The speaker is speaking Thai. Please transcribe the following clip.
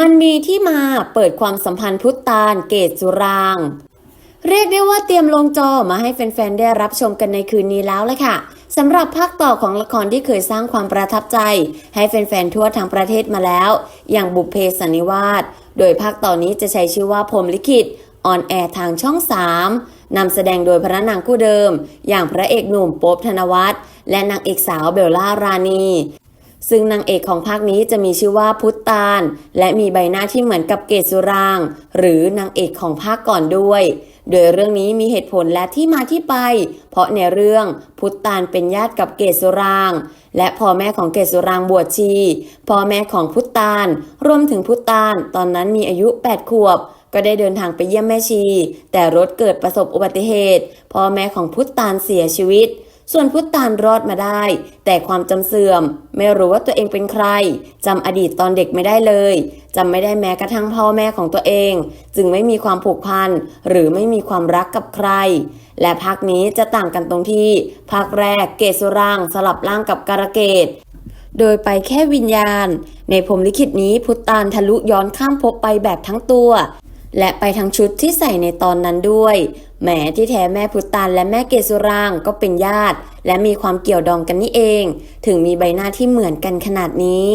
มันมีที่มาเปิดความสัมพันธ์พุทธาลเกตสุราง เรียกได้ว่าเตรียมลงจอมาให้แฟนๆ ได้รับชมกันในคืนนี้แล้วละค่ะสำหรับภาคต่อของละครที่เคยสร้างความประทับใจ ให้แฟนๆ ทั่วทั้งประเทศมาแล้ว อย่างบุพเพสันนิวาสโดยภาคต่อนี้จะใช้ชื่อว่าพรมลิขิตออนแอร์ทางช่อง 3นำแสดงโดยพระนางคู่เดิม อย่างพระเอกหนุ่มโป๊บธนวัฒน์และนางเอกสาวเบลล่ารานี ซึ่งนางเอกของภาคนี้จะมีชื่อว่าพุทธตาลและมีใบหน้าที่เหมือนกับเกศสุราง หรือนางเอกของภาคก่อนด้วย โดยเรื่องนี้มีเหตุผลและที่มาที่ไป เพราะในเรื่องพุทธตาลเป็นญาติกับเกศสุราง และพ่อแม่ของเกศสุรางบวชชีพ่อแม่ของพุทธตาลรวมถึงพุทธตาลตอนนั้นมีอายุ 8 ขวบก็ได้เดินทางไปเยี่ยมแม่ชี แต่รถเกิดประสบอุบัติเหตุ พ่อแม่ของพุทธตาลเสียชีวิต ส่วนพุทธาลรอดมาได้ แต่ความจำเสื่อม ไม่รู้ว่าตัวเองเป็นใครจำอดีตตอนเด็กไม่ได้เลยจำไม่ได้แม้กระทั่งพ่อแม่ของตัวเอง จึงไม่มีความผูกพันหรือไม่มีความรักกับใคร และภาคนี้จะต่างกันตรงที่ภาคแรกเกศสุรางสลับร่างกับการะเกดโดยไปแค่วิญญาณ ในพรหมลิขิตนี้พุทธาลทะลุย้อนข้ามภพไปแบบทั้งตัว และไปทั้งชุดที่ใส่ในตอนนั้นด้วยแหมที่แท้แม่พุตตานและแม่เกสุรางก็เป็นญาติ และมีความเกี่ยวดองกันนี่เอง ถึงมีใบหน้าที่เหมือนกันขนาดนี้